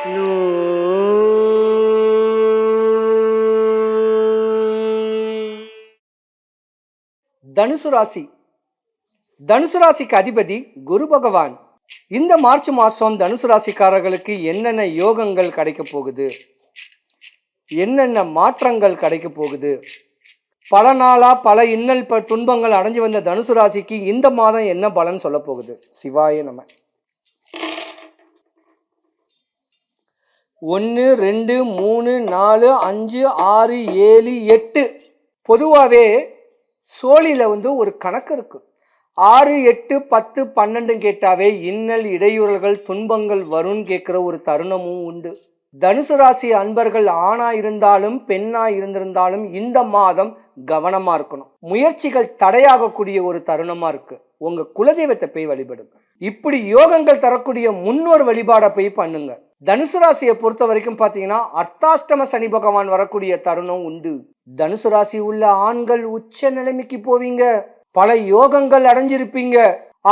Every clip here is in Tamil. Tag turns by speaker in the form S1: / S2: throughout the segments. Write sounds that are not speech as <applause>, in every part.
S1: தனுசு ராசி. தனுசு ராசிக்கு அதிபதி குரு பகவான். இந்த மார்ச் மாதம் தனுசு ராசிக்காரர்களுக்கு என்னென்ன யோகங்கள் கிடைக்க போகுது? என்னென்ன மாற்றங்கள் கிடைக்க போகுது? பல நாளா பல இன்னல் துன்பங்கள் அடைஞ்சு வந்த தனுசு ராசிக்கு இந்த மாதம் என்ன பலன் சொல்ல போகுது? சிவாய நம்ம ஒன்று ரெண்டு மூணு நாலு அஞ்சு ஆறு ஏழு எட்டு. பொதுவாகவே சோழியில் வந்து ஒரு கணக்கு இருக்குது ஆறு எட்டு பத்து பன்னெண்டு கேட்டாவே இன்னல் இடையூறல்கள் துன்பங்கள் வரும்னு கேட்குற ஒரு தருணமும் உண்டு. தனுசு ராசி அன்பர்கள் ஆணா இருந்தாலும் பெண்ணா இருந்திருந்தாலும் இந்த மாதம் கவனமா இருக்கணும். முயற்சிகள் தடையாகக்கூடிய ஒரு தருணமா இருக்கு. உங்க குலதெய்வத்தை போய் வழிபடுங்க. இப்படி யோகங்கள் தரக்கூடிய முன்னோர் வழிபாடை போய் பண்ணுங்க. தனுசு ராசியை பொறுத்த வரைக்கும் பார்த்தீங்கன்னா அர்த்தாஷ்டம சனி பகவான் வரக்கூடிய தருணம் உண்டு. தனுசு ராசி உள்ள ஆண்கள் உச்ச நிலைமைக்கு போவீங்க. பல யோகங்கள் அடைஞ்சிருப்பீங்க.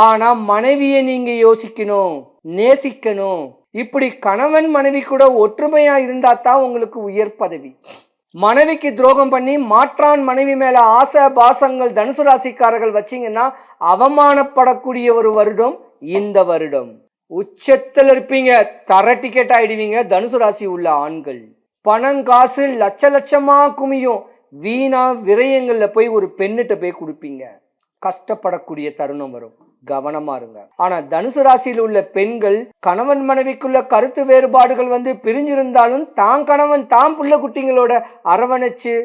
S1: ஆனா மனைவியை நீங்க யோசிக்கணும் நேசிக்கணும். இப்படி கணவன் மனைவி கூட ஒற்றுமையா இருந்தா தான் உங்களுக்கு உயர் பதவி. மனைவிக்கு துரோகம் பண்ணி மாற்றான் மனைவி மேல ஆசை பாசங்கள் தனுசு ராசிக்காரர்கள் வச்சீங்கன்னா அவமானப்படக்கூடிய ஒரு வருடம் இந்த வருடம். உச்சத்தில் இருப்பீங்க தர டிக்கெட் ஆயிடுவீங்க தனுசு ராசி உள்ள ஆண்கள். பணம் காசு லட்ச லட்சமா குமியும். வீணா விரயங்கள்ல போய் ஒரு பெண்ணிட்ட போய் கொடுப்பீங்க. கஷ்டப்படக்கூடிய தருணம் வரும். கவனமா இருங்க. ஆனா தனுசு ராசியில் உள்ள பெண்கள் கணவன் மனைவிக்குள்ள கருத்து வேறுபாடுகள் வந்து பிரிஞ்சிருந்தாலும் தான் கணவன் தான் புள்ள குட்டிங்களோட அரவணைச்சு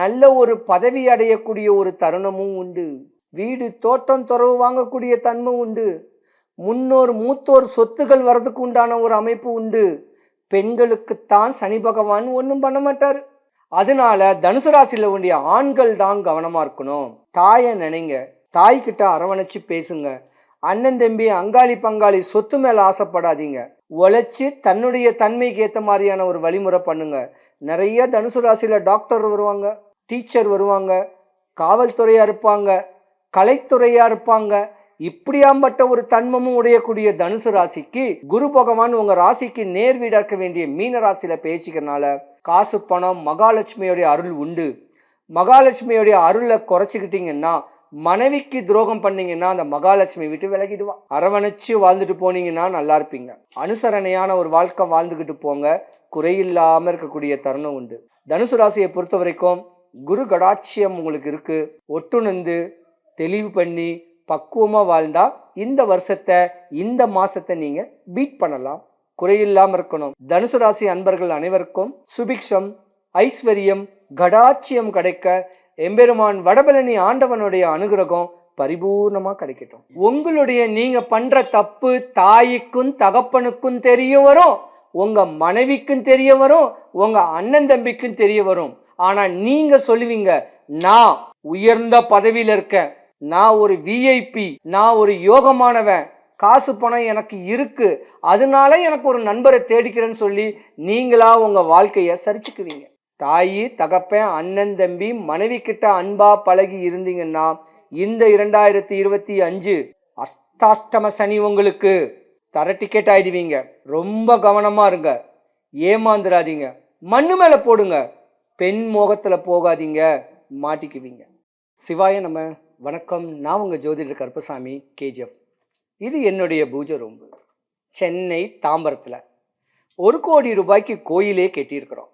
S1: நல்ல ஒரு பதவி அடையக்கூடிய ஒரு தருணமும் உண்டு. வீடு தோட்டம் துறவு வாங்கக்கூடிய தன்மை உண்டு. முன்னோர் மூத்தோர் சொத்துகள் வர்றதுக்கு உண்டான ஒரு அமைப்பு உண்டு. பெண்களுக்குத்தான் சனி பகவான் ஒன்றும் பண்ண மாட்டார். அதனால தனுசு ராசியில் வேண்டிய ஆண்கள் தான் கவனமாக இருக்கணும். தாயை நினைங்க. தாய்கிட்ட அரவணைச்சு பேசுங்க. அண்ணன் தம்பி அங்காளி பங்காளி சொத்து மேலே ஆசைப்படாதீங்க. உழைச்சி தன்னுடைய தன்மைக்கு ஏற்ற மாதிரியான ஒரு வழிமுறை பண்ணுங்க. நிறைய தனுசு ராசியில் டாக்டர் வருவாங்க டீச்சர் வருவாங்க காவல்துறையாக இருப்பாங்க கலைத்துறையாக இருப்பாங்க. இப்படியாம்பட்ட ஒரு தன்மமும் உடையக்கூடிய தனுசு ராசிக்கு குரு பகவான் உங்க ராசிக்கு நேர் வீடாக்க வேண்டிய மீன ராசியில பேசிக்கிறனால காசு பணம் மகாலட்சுமியோடைய அருள் உண்டு. மகாலட்சுமியோடைய அருளை குறைச்சிக்கிட்டீங்கன்னா மனைவிக்கு துரோகம் பண்ணீங்கன்னா அந்த மகாலட்சுமி விட்டு விலகிடுவா. அரவணைச்சு வாழ்ந்துட்டு போனீங்கன்னா நல்லா இருப்பீங்க. அனுசரணையான ஒரு வாழ்க்கை வாழ்ந்துக்கிட்டு போங்க. குறையில்லாமல் இருக்கக்கூடிய தருணம் உண்டு. தனுசு ராசியை பொறுத்த வரைக்கும் குரு கடாட்சியம் உங்களுக்கு இருக்கு. ஒட்டுணர்ந்து தெளிவு பண்ணி பக்குவமாக வாழ்ந்தா இந்த வருஷத்தை இந்த மாசத்தை நீங்க பீட் பண்ணலாம். குறையில்லாமல் இருக்கணும். தனுசு ராசி அன்பர்கள் அனைவருக்கும் சுபிக்ஷம் ஐஸ்வர்யம் கடாட்சியம் கிடைக்க எம்பெருமான் வடபழனி ஆண்டவனுடைய அனுகிரகம் பரிபூர்ணமாக கிடைக்கட்டும். உங்களுடைய நீங்கள் பண்ணுற தப்பு தாய்க்கும் தகப்பனுக்கும் தெரிய வரும் உங்கள் மனைவிக்கும் தெரிய வரும் உங்கள் அண்ணன் தம்பிக்கும் தெரிய வரும். ஆனால் நீங்கள் சொல்லுவீங்க நான் உயர்ந்த பதவியில் இருக்கேன் நான் ஒரு விஐபி நான் ஒரு யோகமானவன் காசு பணம் எனக்கு இருக்கு அதனால எனக்கு ஒரு நண்பரை தேடிக்கிறேன்னு சொல்லி நீங்களா உங்கள் வாழ்க்கையை சரிச்சுக்குவீங்க. தாயி தகப்பன் அண்ணன் தம்பி மனைவி கிட்ட அன்பா பழகி இருந்தீங்கன்னா இந்த இரண்டாயிரத்தி இருபத்தி அஞ்சு அஸ்தாஷ்டம சனி உங்களுக்கு தர டிக்கெட் ஆயிடுவீங்க. ரொம்ப கவனமா இருங்க. ஏமாந்துடாதீங்க மண்ணு மேல போடுங்க. பெண் மோகத்துல போகாதீங்க. மாட்டிக்குவீங்க. சிவாய நம்ம வணக்கம். நான் உங்க ஜோதிடர் கருப்பசாமி கேஜிஎஃப். இது என்னுடைய பூஜை ரொம்ப சென்னை தாம்பரத்தில். ஒரு கோடி ரூபாய்க்கு கோயிலே கெட்டியிருக்கிறோம்.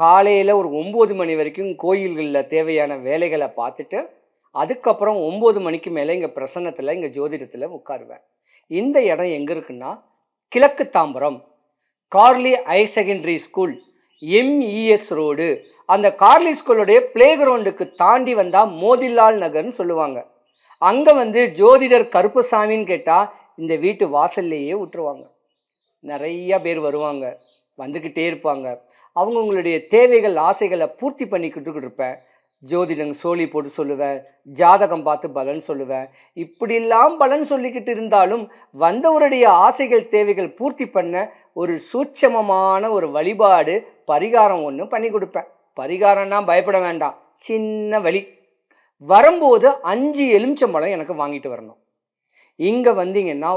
S1: காலையில் ஒரு ஒம்பது மணி வரைக்கும் கோயில்களில் தேவையான வேலைகளை பார்த்துட்டு அதுக்கப்புறம் ஒம்பது மணிக்கு மேலே இங்கே பிரசன்னத்தில் இங்கே ஜோதிடத்தில் உட்காருவேன். இந்த இடம் எங்கே இருக்குன்னா கிழக்கு Tambaram Carley higher secondary school MES road அந்த கார்லி ஸ்கூலுடைய பிளே கிரவுண்டுக்கு தாண்டி வந்தால் மோதிலால் நகர்னு சொல்லுவாங்க. அங்கே வந்து ஜோதிடர் கருப்புசாமின்னு கேட்டால் இந்த வீட்டு வாசல்லையே விட்டுருவாங்க. நிறையா பேர் வருவாங்க வந்துக்கிட்டே இருப்பாங்க. அவங்கவுங்களுடைய தேவைகள் ஆசைகளை பூர்த்தி பண்ணிக்கிட்டு இருப்பேன். ஜோதிடம் சோழி போட்டு சொல்லுவேன் ஜாதகம் பார்த்து பலன் சொல்லுவேன். இப்படிலாம் பலன் சொல்லிக்கிட்டு இருந்தாலும் வந்தவருடைய ஆசைகள் தேவைகள் பூர்த்தி பண்ண ஒரு சூட்சமமான ஒரு வழிபாடு பரிகாரம் ஒன்று பண்ணி கொடுப்பேன். பரிகாரம்னா பயப்பட வேண்டாம். சின்ன வழி. வரும்போது அஞ்சு எலுமிச்சம்பழம் எனக்கு வாங்கிட்டு வரணும். இங்கே வந்தீங்கன்னா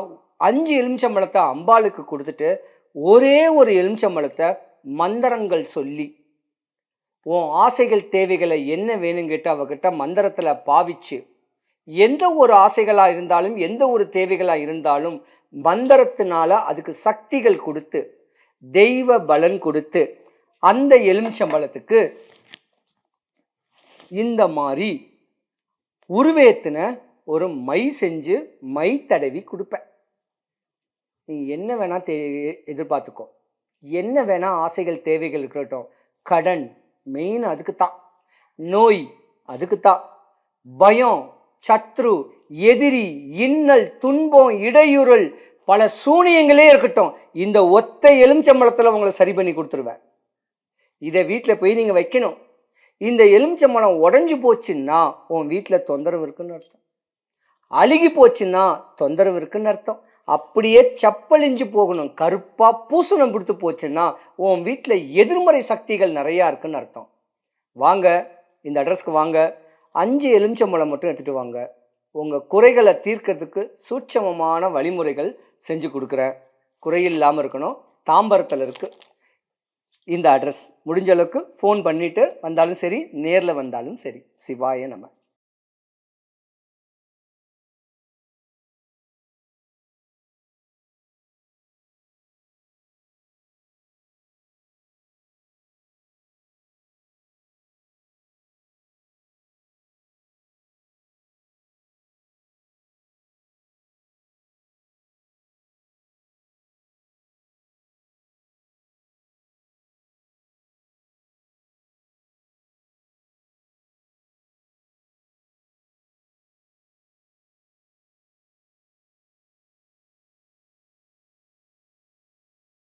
S1: அஞ்சு எலுமிச்சம்பழத்தை அம்பாளுக்கு கொடுத்துட்டு ஒரே ஒரு எலுமிச்சம்பழத்தை மந்திரங்கள் சொல்லி உன் ஆசைகள் தேவைகளை என்ன வேணும் கேட்டு அவகிட்ட மந்திரத்தில் பாவிச்சு எந்த ஒரு ஆசைகளாக இருந்தாலும் எந்த ஒரு தேவைகளாக இருந்தாலும் மந்திரத்தினால அதுக்கு சக்திகள் கொடுத்து தெய்வ பலன் கொடுத்து அந்த எலுமிச்சம்பழத்துக்கு இந்த மாதிரி உருவேத்தின ஒரு மை செஞ்சு மை தடவி கொடுப்பேன். நீ என்ன வேணால் தே எதிர்பார்த்துக்கோ என்ன வேணால் ஆசைகள் தேவைகள் இருக்கட்டும். கடன் மெயின் அதுக்கு தான் நோய் அதுக்கு தான் பயம் சத்ரு எதிரி இன்னல் துன்பம் இடையூறல் பல சூனியங்களே இருக்கட்டும். இந்த ஒத்த எலுமிச்சம்பழத்தில் உங்களை சரி பண்ணி கொடுத்துருவேன். இதை வீட்டில் போய் நீங்கள் வைக்கணும். இந்த எலுமிச்சம்பழம் உடஞ்சி போச்சுன்னா உன் வீட்டில் தொந்தரவு இருக்குன்னு அர்த்தம். அழுகி போச்சுன்னா தொந்தரவு இருக்குன்னு அர்த்தம். அப்படியே சப்பழிஞ்சு போகணும். கருப்பாக பூசணம் கொடுத்து போச்சுன்னா உன் வீட்டில் எதிர்மறை சக்திகள் நிறையா இருக்குன்னு அர்த்தம். வாங்க இந்த அட்ரஸ்க்கு வாங்க. அஞ்சு எலுமிச்சம்பழம் மட்டும் எடுத்துகிட்டு வாங்க. உங்கள் குறைகளை தீர்க்கறதுக்கு சூட்சமமான வழிமுறைகள் செஞ்சு கொடுக்குறேன். குறையில்லாமல் இருக்கணும். தாம்பரத்தில் இருக்குது இந்த அட்ரஸ். முடிஞ்ச அளவுக்கு ஃபோன் பண்ணிவிட்டு வந்தாலும் சரி நேரில் வந்தாலும் சரி. சிவாய நம்ம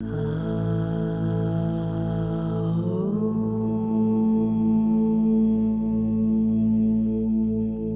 S1: <gasps> Oh.